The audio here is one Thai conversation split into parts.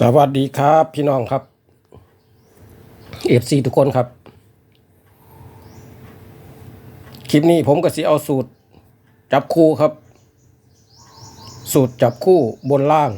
สวัสดีครับพี่น้องครับเอฟซีทุกคนครับ คลิปนี้ผมก็สิเอาสูตร จับคู่ครับ สูตรจับคู่บนล่าง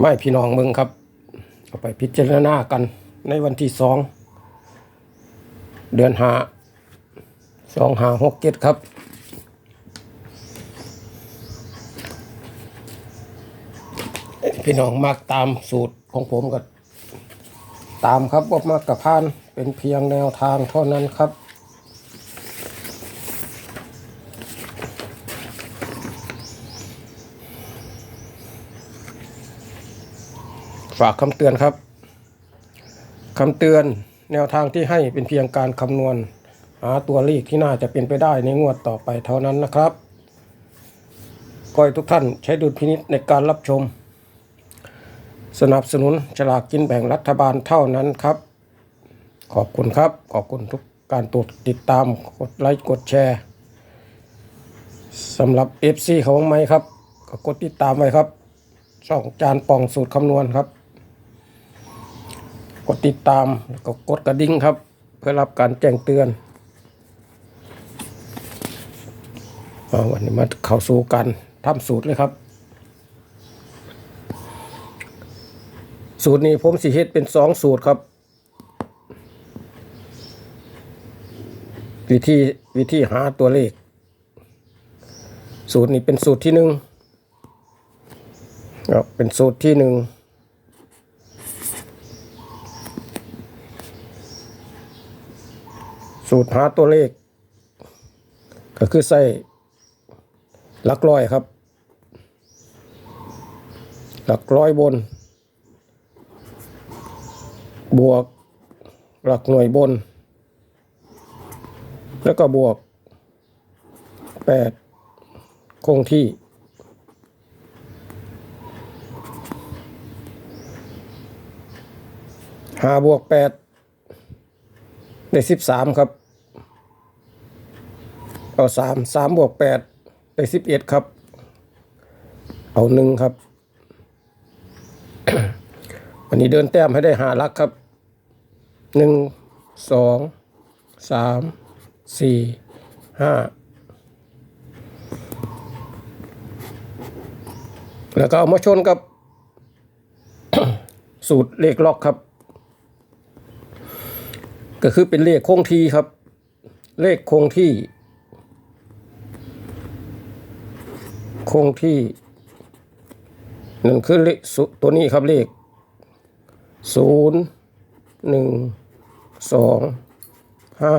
ไม่พี่น้องมึงครับ เอาไปพิจารณากันในวันที่สองเดือนหาสองหาหกเจ็ดครับ พี่น้องมากตามสูตรของผมก็ตามครับว่ามากกับพานเป็นเพียงแนวทางเท่านั้นครับฝากคำเตือนครับคำเตือนแนวทางที่ให้เป็นเพียงการคำนวณ หาตัวเลขที่น่าจะเป็นไปได้ในงวดต่อไปเท่านั้นนะครับก็ให้ทุกท่านใช้ดุลพินิษในการรับชม สนับสนุนฉลากกินแบ่งรัฐบาลเท่านั้นครับ ขอบคุณครับ ขอบคุณทุกการตรวจติดตาม กดไลค์ กดแชร์สำหรับ FC ขาบ้างไหมครับ ก็กดติดตามไว้ครับช่องจานป่องสูตรคำนวณครับ กดติดตามแล้วก็กดกระดิ่งครับ เพื่อรับการแจ้งเตือนวันนี้มาเข้าสู่การทำสูตรเลยครับ สูตรนี้ผมสิเฮ็ดเป็นสองสูตรครับ วิธีวิธีหาตัวเลข สูตรนี้เป็นสูตรที่หนึ่งครับเป็นสูตรที่หนึ่งสูตรหาตัวเลข ก็คือใส่หลักร้อยครับ หลักร้อยบน บวกหลักหน่วยบน แล้วก็บวกแปดคงที่ หาบวกแปดได้สิบสามครับ เอาสามสามบวกแปดได้สิบเอ็ดครับ เอาหนึ่งครับ วันนี้เดินแต้มให้ได้หาลักครับหนึ่งสองสามสี่ห้าแล้วก็เอามาชนกับ สูตรเลขล็อกครับ ก็คือเป็นเลขคงที่ครับ เลขคงที่ คงที่นั่นคือเลขตัวนี้ครับเลข ศูนย์หนึ่งสองห้า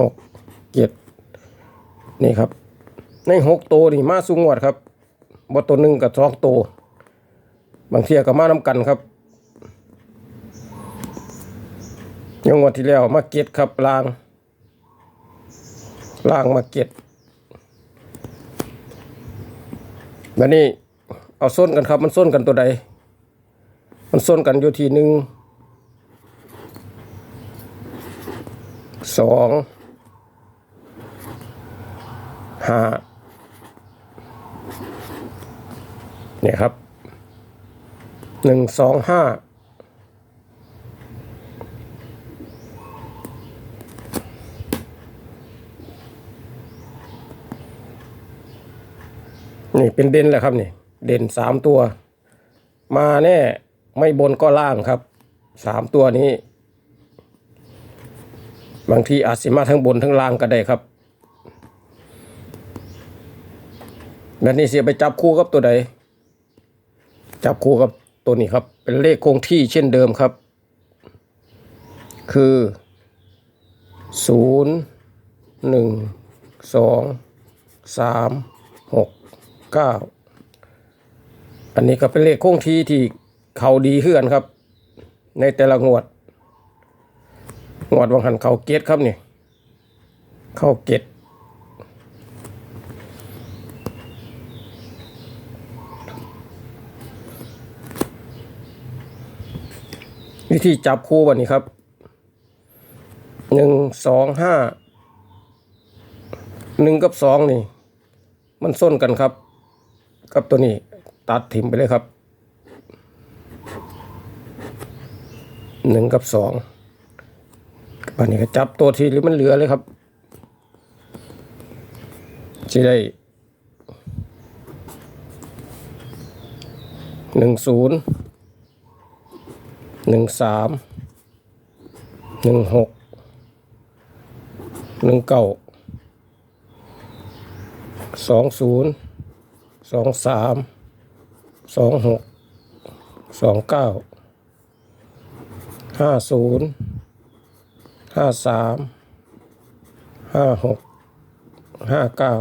หกเจ็ดนี่ครับ ในหกตัวนี่มาสูงวดครับบตัวหนึ่งกับสองตัวบางเทียก็มาน้ำกันครับยังงวดที่แล้วมาเก็ตครับลางล่างมาเก็ตแบบนี้เอาส้นกันครับมันส้นกันตัวใด มันส้นกันอยู่ทีหนึ่งสองห้าเนี่ยครับหนึ่งสองห้านี่เป็นเด่นแหละครับนี่ เด่นสามตัว มาแน่ ไม่บนก็ล่างครับสามตัวนี้ บางทีอาจสิมาทั้งบนทั้งล่างก็ได้ครับแบบนี้เสียไปจับคู่กับตัวใด จับคู่กับตัวนี้ครับ เป็นเลขคงที่เช่นเดิมครับ คือศูนย์หนึ่งสองสามหกเก้าอันนี้ก็เป็นเลขคงที่ที่ เขาดีเฮือนครับ ในแต่ละงวด งวดวังหันเขาเกตครับนี่เขาเกตวิธีจับคู่วันนี้ครับหนึ่งสองห้าหนึ่งกับสองนี่ มันส้นกันครับ กับตัวนี้ ตัดถิ่มไปเลยครับ หนึ่งกับสองอันนี้ก็จับตัวทีหรือมันเหลือเลยครับจะได้หนึ่งศูนย์หนึ่งสามหนึ่งหกหนึ่งเก้าสองศูนย์สองสามสองหกสองเก้า ห้าศูนย์ห้าสามห้าหกห้าเก้า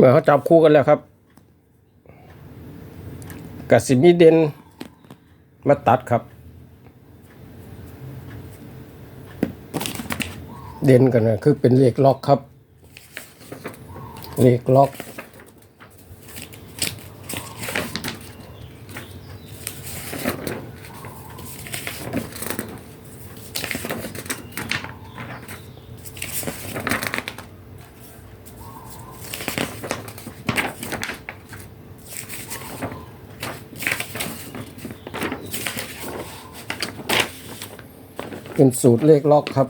เมื่อเขาจับคู่กันแล้วครับกสิมีเด่นมาตัดครับ เด่นกันนะคือเป็นเลขล็อกครับ เลขล็อก เป็นสูตรเลขล็อกครับ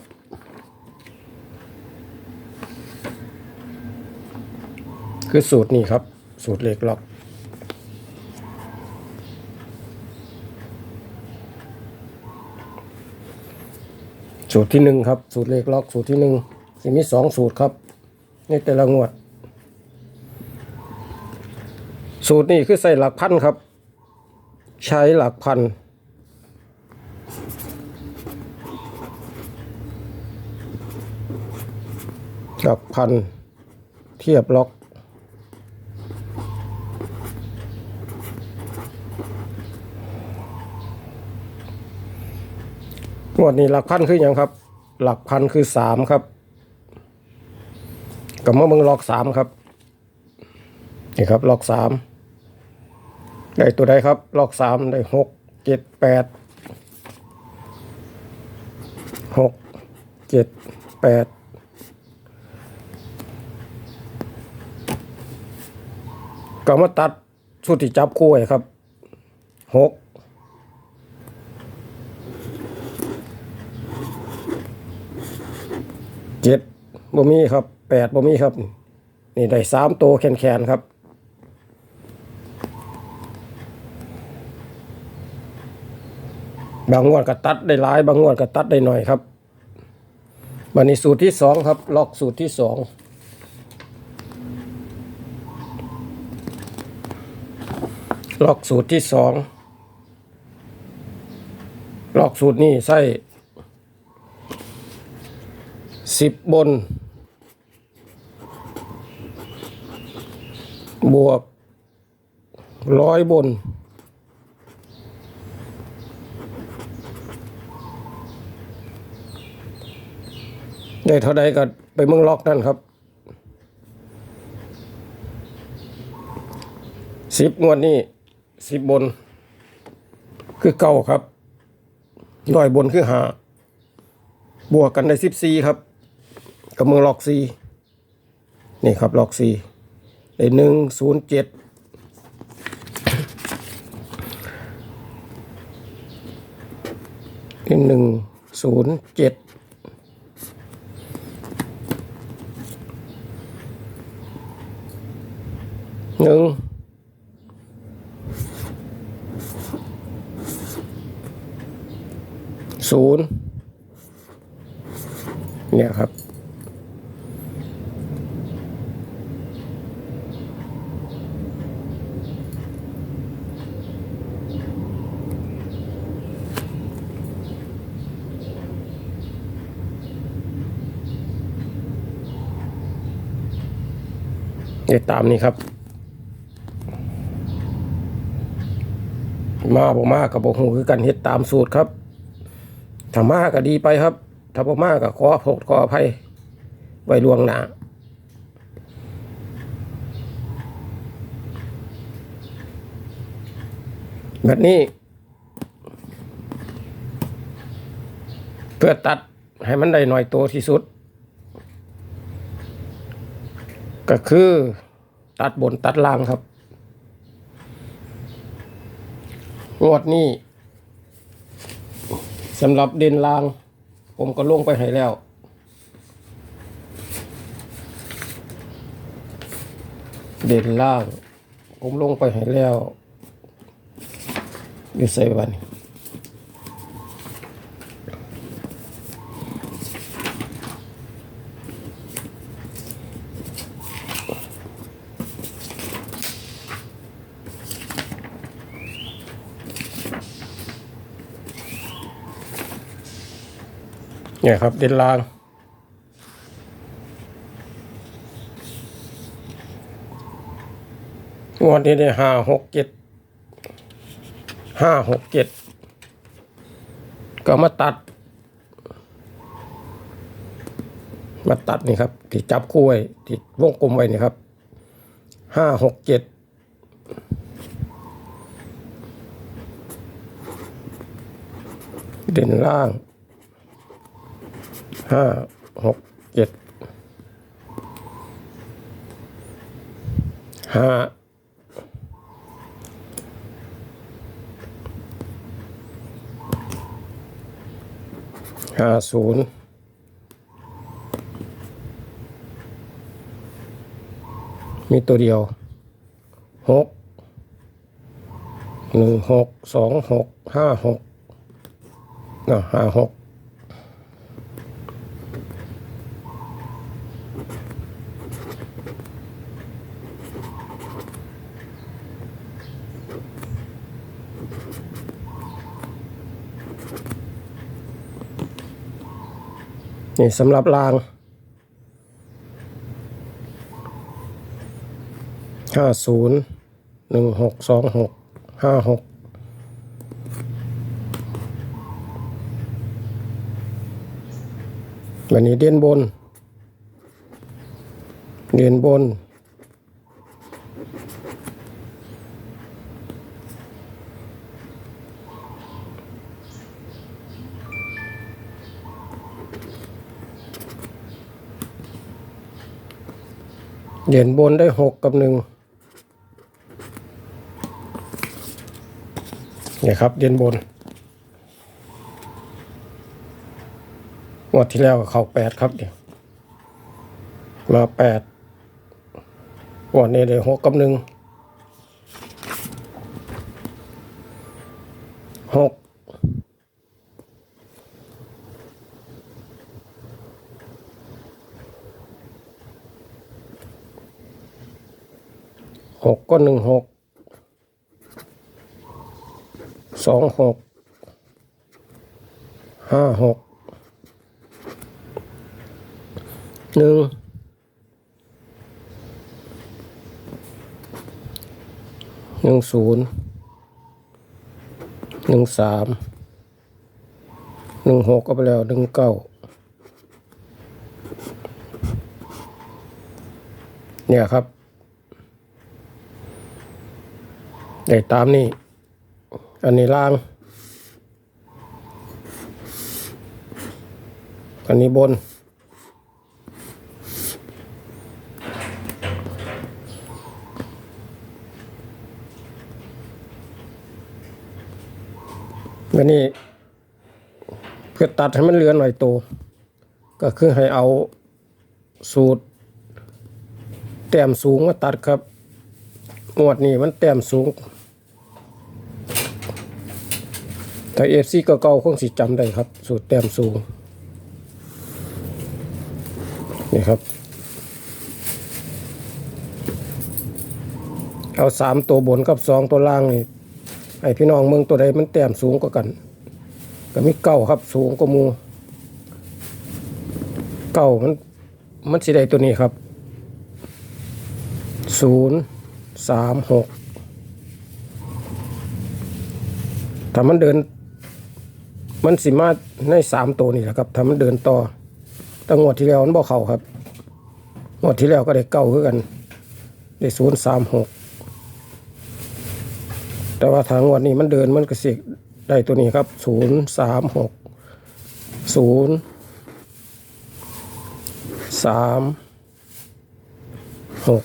คือสูตรนี้ครับ สูตรเลขล็อกสูตรที่หนึ่งครับ สูตรเลขล็อกสูตรที่หนึ่งจะมีสองสูตรครับในแต่ละงวด สูตรนี้คือใส่หลักพันครับ ใช้หลักพัน กับพันเทียบล็อก งวดนี้หลักพันคืออย่างครับ หลักพันคือสามครับกับเมื่อมึงล็อกสามครับนี่ครับล็อกสามได้ตัวใดครับล็อกสามได้หกเจ็ดแปดหกเจ็ดแปด ก็มาตัดชุดที่จับคู่ไว้ครับหกเจ็ดบ่มีครับแปดบ่มีครับ นี่ได้สามตัวแขนๆครับบางงวดก็ตัดได้หลาย บางงวดก็ตัดได้หน่อยครับวันนี้สูตรที่สองครับ ล็อกสูตรที่สอง ล็อกสูตรที่สองล็อกสูตรนี้ใส่สิบบน บวกร้อยบน ได้เท่าใดก็ไปเมืองล็อกนั่นครับสิบงวดนี้ สิบบน คือเก้าครับร้อยบนคือหาบวกกันได้สิบสี่ครับกับมือล็อกสี่นี่ครับล็อกสี่ได้หนึ่งศูนย์เจ็ดหนึ่งศูนย์เจ็ด ศูนย์เนี่ยครับ เดี๋ยวตามนี้ครับ มาบ่มากกับบ่หูคือกันเฮ็ดตามสูตรครับ ถ้ามาก็ดีไปครับ ถ้าบ่มาก็ขอโทษขออภัยไว้ล่วงหน้าแบบนี้ เพื่อตัดให้มันได้หน่อยโตที่สุด ก็คือตัดบนตัดล่างครับงวดนี้ สำหรับเด่นล่าง ผมก็ลงไปให้แล้ว เด่นล่าง ผมลงไปให้แล้ว อยู่ใส่วัน เนี่ยครับเด่นล่าง งวดนี้ได้ห้าหกเจ็ดห้าหกเจ็ดก็มาตัด มาตัดนี่ครับ ที่จับคู่ไว้ที่วงกลมไว้นี่ครับห้าหกเจ็ดเด่นล่าง ห้าหกเจ็ดห้าห้าศูนย์มีตัวเดียวหกหนึ่งหกสองหกห้าหกนะห้าหก นี่สำหรับรางห้าศูนย์หนึ่งหกสองหกห้าหกวันนี้เด่นบน เด่นบน เด่นบนได้หกกับหนึ่งเนี่ยครับเด่นบนงวดที่แล้วก็เข้าแปดครับเดี๋ยวมาแปดงวดนี้ได้หกกับหนึ่งหก หกก็หนึ่งหกสองหกห้าหกหนึ่งหนึ่งศูนย์หนึ่งสามหนึ่งหกก็ไปแล้วหนึ่งเก้าเนี่ยครับ ได้ตามนี้อันนี้ล่าง อันนี้บนวันนี้ เพื่อตัดให้มันเหลือหน่อยโต ก็คือให้เอาสูตร แต้มสูงมาตัดครับงวดนี้มันแต้มสูง แต่เอฟซีก็เก่าๆคงสิจำได้ครับ สูตรแต้มสูง นี่ครับ เอาสามตัวบนกับสองตัวล่างนี่ให้พี่น้องเมืองตัวใดมันแต้มสูงกว่ากัน ก็มีเก้าครับสูงกว่ามูเก้ามันมันสิได้ตัวนี้ครับศูนย์สามหกถ้ามันเดิน มันสิมาในสามตัวนี่แหละครับถ้ามันเดินต่อแต่งวดที่แล้วมันบอกเข่าครับงวดที่แล้วก็ได้เก้าคือกันได้ศูนย์สามหกแต่ว่าทางงวดนี้มันเดินมันก็สิได้ตัวนี้ครับศูนย์สามหกศูนย์สามหก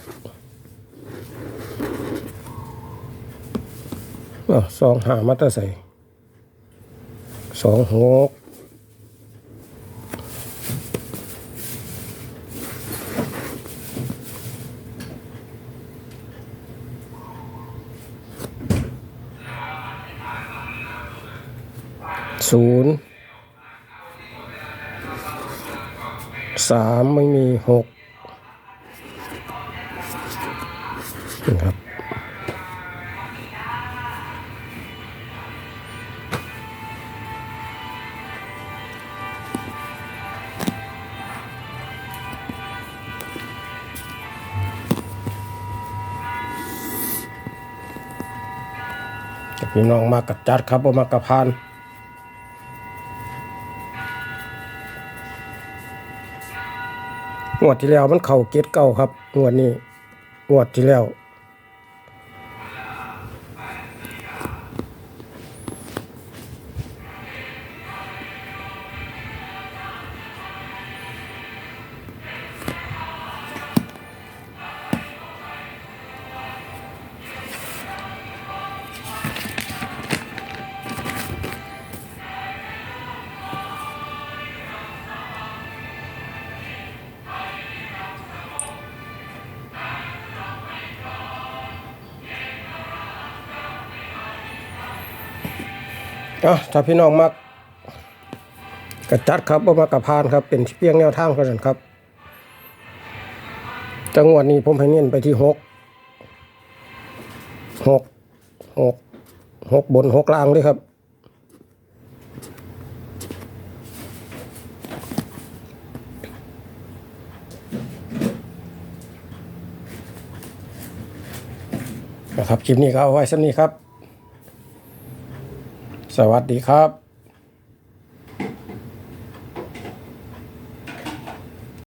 อะสองหามาตราใส่ สองหกศูนย์สามไม่มีหกนะครับ พี่น้องมากัดจัดครับบ่มากระพานงวดที่แล้วมันเข่าเกตเก่าครับงวดนี้งวดที่แล้ว อะถ้าพี่น้องมักกระจัดครับบ่มากระพานครับ เป็นเพียงแนวทางเท่านั้นครับจังหวดนี้ผมให้เน้นไปที่หกหกหกหกบนหกล่างเลยครับนะครับคลิปนี้ก็เอาไว้สักนี้ครับ สวัสดีครับ